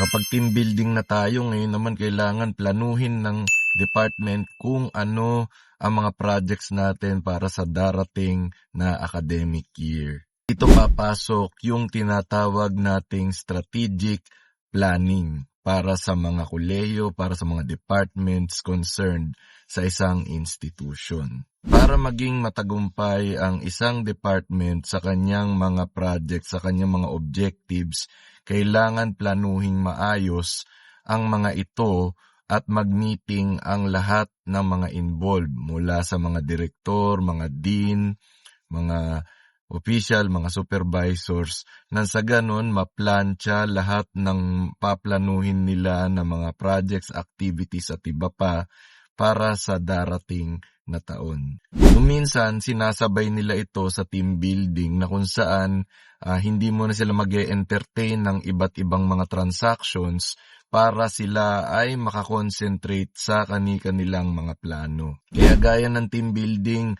Kapag team building na tayo, ngayon naman kailangan planuhin ng department kung ano ang mga projects natin para sa darating na academic year. Ito papasok yung tinatawag nating strategic planning para sa mga kolehiyo, para sa mga departments concerned sa isang institution. Para maging matagumpay ang isang department sa kanyang mga projects, sa kanyang mga objectives, kailangan planuhin maayos ang mga ito at mag-meeting ang lahat ng mga involved mula sa mga direktor, mga dean, mga official, mga supervisors, nang sa ganon maplansya lahat ng paplanuhin nila na mga projects, activities at iba pa para sa darating na taon. Kuminsan, sinasabay nila ito sa team building na kung saan ah, hindi mo na sila mag entertain ng iba't ibang mga transactions para sila ay makakonsentrate sa kani-kanilang mga plano. Kaya gaya ng team building,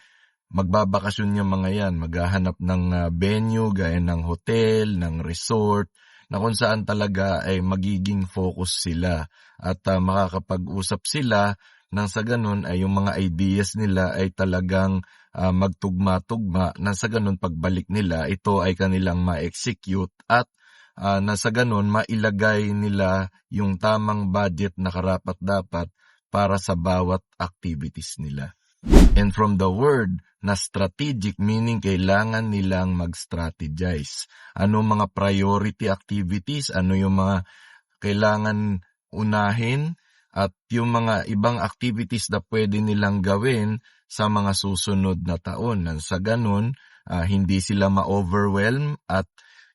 magbabakasyon yung mga yan, maghahanap ng ah, venue gaya ng hotel, ng resort, na kung saan talaga ay magiging focus sila at ah, makakapag-usap sila nang sa ganun ay yung mga ideas nila ay talagang ah, magtugma-tugma nang sa ganun pagbalik nila ito ay kanilang ma-execute at ah, na sa ganun mailagay nila yung tamang budget na karapat dapat para sa bawat activities nila. And from the word na strategic meaning kailangan nilang mag-strategize. Ano mga priority activities, ano yung mga kailangan unahin at yung mga ibang activities na pwede nilang gawin sa mga susunod na taon. Nang sa ganun, ah, hindi sila ma-overwhelm at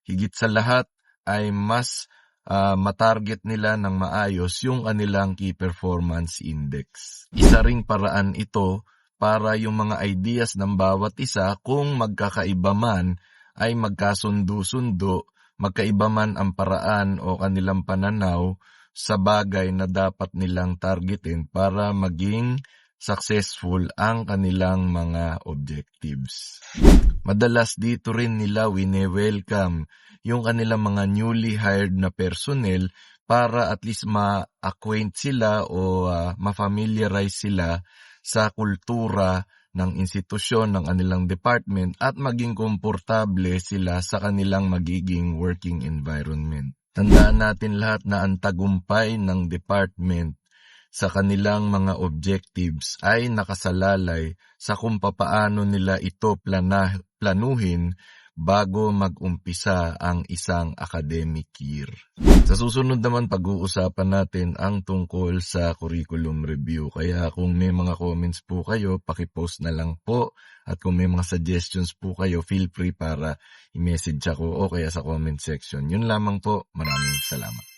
higit sa lahat ay mas ah, matarget nila ng maayos yung kanilang key performance index. Isa ring paraan ito para yung mga ideas ng bawat isa kung magkakaiba man ay magkasundo-sundo, magkaiba man ang paraan o kanilang pananaw sa bagay na dapat nilang targetin para maging successful ang kanilang mga objectives. Madalas dito rin nila wine-welcome yung kanilang mga newly hired na personnel para at least ma-acquaint sila o ah, ma-familiarize sila sa kultura ng institusyon ng kanilang department at maging komportable sila sa kanilang magiging working environment. Tandaan natin lahat na ang tagumpay ng department sa kanilang mga objectives ay nakasalalay sa kung papaano nila ito plana, planuhin bago mag-umpisa ang isang academic year. Sa susunod naman pag-uusapan natin ang tungkol sa curriculum review. Kaya kung may mga comments po kayo, pakipost na lang po. At kung may mga suggestions po kayo, feel free para i-message ako o kaya sa comment section. Yun lamang po. Maraming salamat.